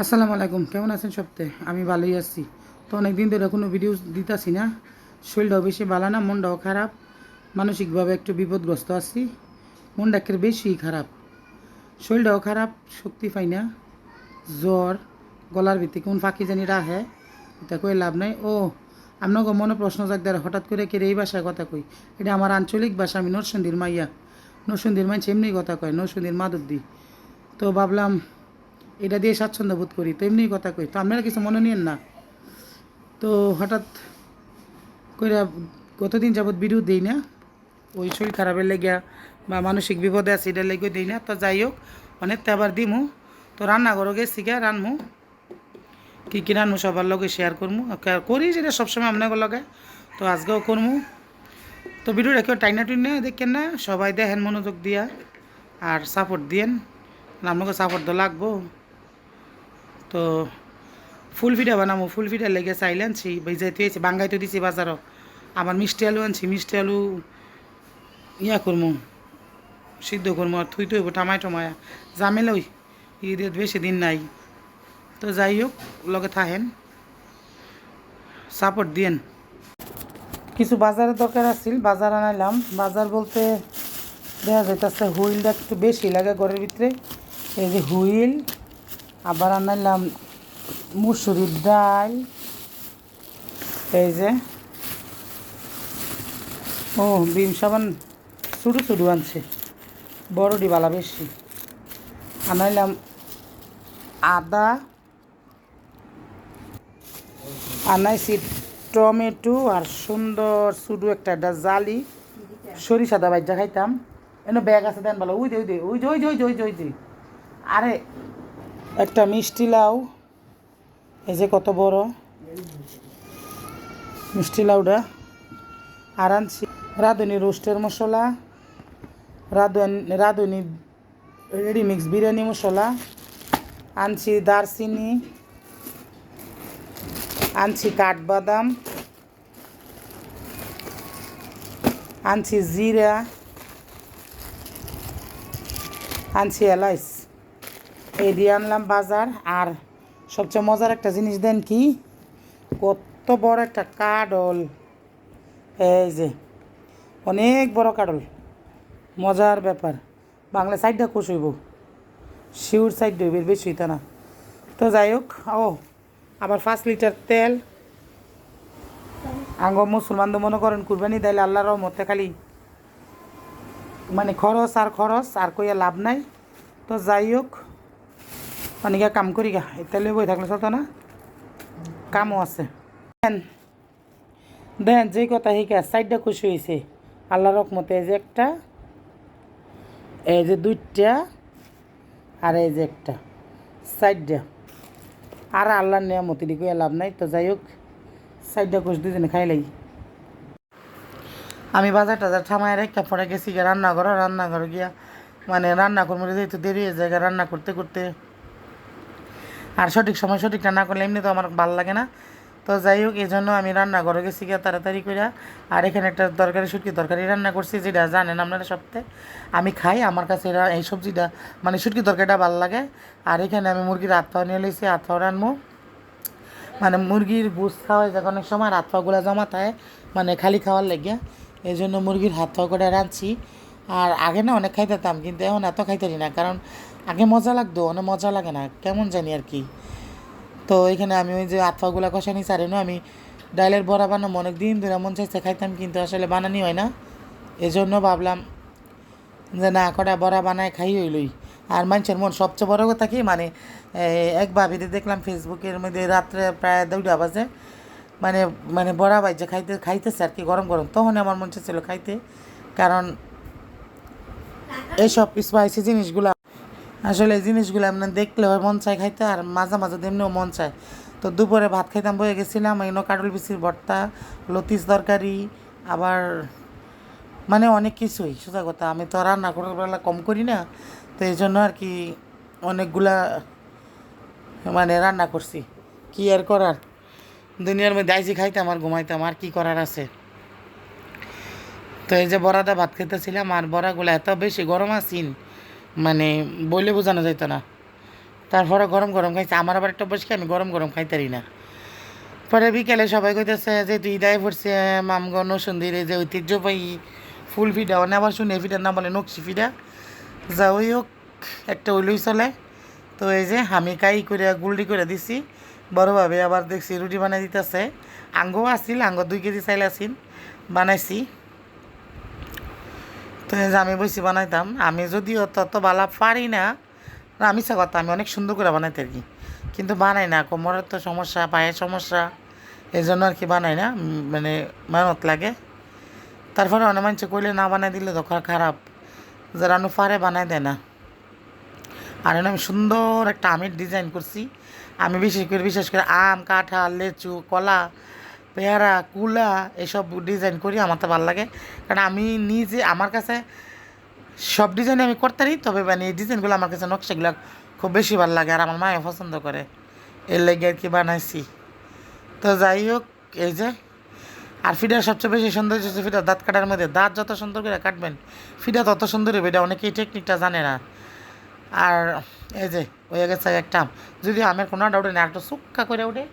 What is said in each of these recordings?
আসসালামু আলাইকুম, কেমন আছেন সপ্তাহে আমি ভালোই আছি। তো অনেক দিন ধরে কোনো ভিডিও দিতাছি না। শরীরটাও বেশি ভালো না, মনটাও খারাপ। মানসিকভাবে একটু বিপদগ্রস্ত আছি। মনটা একটু বেশি খারাপ। শরীরটাও খারাপ, শক্তি পাই না। জ্বর, গলার ভিত্তি কোন ফাঁকি জানি রাহে। এটা কই লাভ নাই। ও, আপনাকে মনে প্রশ্ন জাগ দেয় হঠাৎ করে কে এই ভাষায় কথা কই? এটা আমার আঞ্চলিক ভাষা, আমি নরসন্দির মাইয়া। নরসন্দির মাইছে এমনি কথা কয় নরসন্দির মাদুদ্দি তো ভাবলাম এটা দিয়ে স্বাচ্ছন্দ্য বোধ করি তো এমনি কথা কই। তো আপনারা কিছু মনে নিয়েন না? তো হঠাৎ কইরা কতদিন যাবৎ ভিডিও দিই না, ওই শরীর খারাপের লেগিয়া বা মানসিক বিপদে আছে এটার লেগে দিই না। তো যাই হোক, অনেকটা আবার দিমু। তো রান্না করো গেছি গা রানমু কী কী রানমু সবার লগে শেয়ার করমু। করি যেটা সবসময় আপনাকে লগে। তো আজকেও করমু। তো ভিডিওটা কেউ টাইনা টুইনা দেখেন না, সবাই দেখেন মনোযোগ দিয়া আর সাপোর্ট দিয়েন। আপনাকে সাপোর্ট তো লাগবো। তো ফুল ফিডা বানাবো ফুল ফিডা লেগে চাইলে আনছি বেজাইতে হয়েছে বাঙ্গাইতে দিছি বাজারও। আবার মিষ্টি আলু আনছি, মিষ্টি আলু ইয়া করমু, সিদ্ধ করমু, আর থুই থইব টমায়া জামেল ওই, ঈদের বেশি দিন নাই। তো যাই হোক, লগে থাহেন। সাপোর্ট দিয়েন। কিছু বাজারের দরকার আছিল, বাজার আনাইলাম। বাজার বলতে দেখা যাইতেছে হুইলটা একটু বেশি লাগে ঘরের ভিতরে। এই যে হুইল আবার আনাইলাম মুসুরির ডাল। এই যে। ও, বিম সাবান ছোটো ছোটো আনছে। বড় ডিবালা বেশি। আনাইলাম আদা। আনাইছি টমেটো আর সুন্দর শুধু একটা একটা জালি। সরিষা দা বাইজা খাইতাম। এনে ব্যাগ আছে দেন ভালো ওই দে ওই দে, ওই যে ওই যে ওই যে ওই যে আরে একটা মিষ্টি লাউ। এই যে কত বড়। মিষ্টি লাউটা। আর আনছি রাঁধুনি রোস্টের মশলা। রাঁধুনি রাঁধুনি রেডিমিক্স বিরিয়ানি মশলা। আনছি দারচিনি। আনছি কাঠবাদাম। আনছি জিরা। আনছি এলাইচ। এই দিয়ে আনলাম বাজার। আর সবচেয়ে মজার একটা জিনিস দেন কি? কত বড় একটা কাডল। এই যে, অনেক বড় কাডল। মজার ব্যাপার। বাংলা সাইডটা খুশ হইব। শিউর সাইড হইবে বেশি হইতো না। তো যাই হোক, ও, আবার পাঁচ লিটার তেল। আঙ্গ মুসলমান তো মনে করেন কুরবানি দিলে আল্লাহর রহমতে খালি মানে খরচ আর খরচ, আর কইয়া লাভ নাই। তো যাই হোক অনেকে কাম করি গা এতালে বই থাকলে চলতো না। কামও আছে। দেন দেন, যে কথা শিকা চারটা খুশি হয়েছে আল্লাহর রকমতে এই যে একটা, এই যে দুইটা আর এই যে একটা। চারটা আর আল্লাহর নিয়ামতি দিকে লাভ নাই। তো যাই হোক চারটা খুশ দুজনে খাই লাগি। আমি বাজার টাজার থামায় রেখা পরে গেছি গিয়ে রান্নাঘর রান্নাঘর গিয়া। মানে রান্না করব যেহেতু দেরি হয়ে যায় রান্না করতে করতে আর সঠিক সময় সঠিক রান্না করলে এমনি তো আমার ভালো লাগে না। তো যাই হোক, এই জন্য আমি রান্না রান্নাঘরে গেছি গিয়ে তাড়াতাড়ি করে আর এখানে একটা তরকারি, শুটকি তরকারি রান্না করছি, যেটা জানেন আপনারা সপ্তাহে আমি খাই, আমার কাছে এই সবজিটা মানে শুটকি তরকারিটা ভালো লাগে। আর এখানে আমি মুরগির হাত পাও নিয়ে লইছি হাত পাও রানবো মানে মুরগির বুস খাওয়াই যায় অনেক সময় হাত জমা থাকে মানে খালি খাওয়ার লেগে এই জন্য মুরগির হাত পা করে রাঁধছি। আর আগে না অনেক খাইতেতাম কিন্তু এখন এত খাইতারি না। কারণ আগে মজা লাগতো, অনেক মজা লাগে না, কেমন জানি আর কি। তো এখানে আমি ওই যে হাত পাগুলা কষানি সারি না আমি ডাইলের বড়া বানাবো অনেক দিন ধরে মন চাইছে খাইতাম, কিন্তু আসলে বানানি হয় না। এই জন্য ভাবলাম যে না, কটা বড়া বানায় খাই হইলই। আর মানুষের মন সবচেয়ে বড় কথা কি মানে এক ভাবিতে দেখলাম ফেসবুকের মধ্যে রাত্রে প্রায় দুইটা বাজে। মানে মানে বড়া বাইজে খাইতে, খাইতেছে আর কি, গরম গরম। তখন আমার মন চাইছিল খাইতে, কারণ এইসব স্পাইসি জিনিসগুলো আসলে এই জিনিসগুলো আপনার দেখলে হয় মন চায় খাইতে, আর মাঝে মাঝে এমনিও মন চায়। তো দুপুরে ভাত খাইতাম বয়ে গেছিলাম এনো কাটল বিচির ভর্তা লতিস তরকারি, আবার মানে অনেক কিছুই, সোজা কথা। আমি তো রান্না করার বেলা কম করি না, তো এই জন্য আর কি অনেকগুলা মানে রান্না করছি। কি আর করার? দুনিয়ার মধ্যে আইসি খাইতাম আর ঘুমাইতাম, আর কি করার আছে? তো এই যে বড়াটা ভাত খেতেছিলাম আর বড়াগুলো এত বেশি গরম আসিন মানে বলে বোঝানো যেত না। তারপরে গরম গরম খাইছে। আমার আবার একটা বসে আমি গরম গরম খাইতারি না। পরে বিকেলে সবাই কইতেছে যে, তুই দায় পড়ছে মামগন সুন্দরী যে ঐতিহ্যবাহী ফুল ফিডা। অনে আবার শুনে ফিডার নাম বলে নকশি ফিডা। যা ওই হোক, একটা ওইলই চলে। তো এই যে, আমি কাই করে গুলডি করে দিছি। বড়োভাবে আবার দেখছি রুটি বানাই দিতেছে। আঙ্গও আসিল আঙ্গ দুই কেজি চাইল আসিল বানাইছি। তো আমি বসে বানাইতাম, আমি যদিও তত বালা পারি না আমি সা কথা, আমি অনেক সুন্দর করে বানাইতে আর কি। কিন্তু বানাই না, কোমরের তো সমস্যা, পায়ের সমস্যা, এই জন্য আর কি বানাই না মানে মেহনত লাগে। তারপরে অনেক মানুষ কইলে না বানাই দিলে তো খারাপ যারা পারে বানাই দেয় না। আর আমি সুন্দর একটা আমের ডিজাইন করছি, আমি বিশেষ করে বিশেষ করে আম, কাঁঠাল, লেচু, কলা পেয়ারা, কুলা এসব ডিজাইন করি, আমার তো ভালো লাগে। কারণ আমি নিজে, আমার কাছে সব ডিজাইন আমি করতে করতারি তবে মানে এই ডিজাইনগুলো আমার কাছে নকশাগুলো খুব বেশি ভালো লাগে আর আমার মায়ে পছন্দ করে। এর লেগে আর কি বানাইছি। তো যাই হোক, এই যে, আর ফিডার সবচেয়ে বেশি সুন্দর হচ্ছে ফিডার দাঁত কাটার মধ্যে। দাঁত যত সুন্দর করে কাটবেন ফিডা তত সুন্দর হবে, এটা অনেকেই টেকনিকটা জানে না। আর এই যে ওই গেছে একটা। যদি আমের কোনো ডাউট নেই একটু সুক্কা করে ওঠে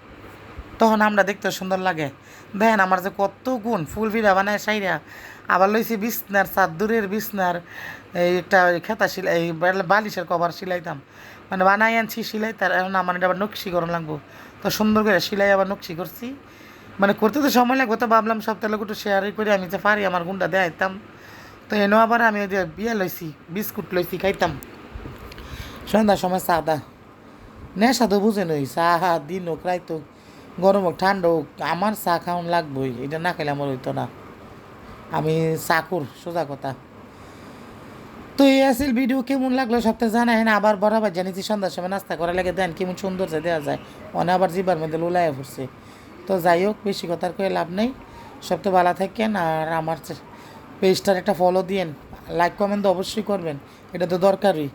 তখন আমরা দেখতে সুন্দর লাগে। দেখেন আমার যে কত গুণ, ফুল ফিরা বানায় সাইরা। আবার লইছি বিছনার চাদুরের বিছনার, এই একটা খেতা সিলাই বালিশের কভার সিলাইতাম মানে বানাই আনছি সিলাই তার, এখন আমার এটা আবার নকশি করন লাগবো। তো সুন্দর করে সিলাই আবার নকশি করছি। মানে করতে তো সময় লাগবে, তো ভাবলাম সব লোক একটু শেয়ার করে আমি যে পারি, আমার গুণটা দেখাইতাম। তো এনেও আবার আমি ওই যে বিয়ে লইছি, বিস্কুট লইছি, খাইতাম। সন্ধ্যার সময় চা দা নেশা তো বুঝে নই চা দিন হোক, রাইত গরম হোক, ঠান্ডা হোক, আমার চা খাওয়ান লাগবই। এটা না খেলে আমার হইতো না। আমি চাকুর, সোজা কথা। তো এই আসিল ভিডিও কেমন লাগল সপ্তাহে জানাই না আবার বরাবর জানিছি, সন্ধ্যার সময় নাস্তা করা লাগে দেন, কেমন সুন্দর যে দেওয়া যায় অনে আবার জিবার মধ্যে লোলায় পড়ছে তো যাই হোক, বেশি কথার করে লাভ নেই। সপ্তাহে ভালো থাকেন আর আমার পেজটার একটা ফলো দিয়েন। লাইক কমেন্ট তো অবশ্যই করবেন। এটা তো দরকারই।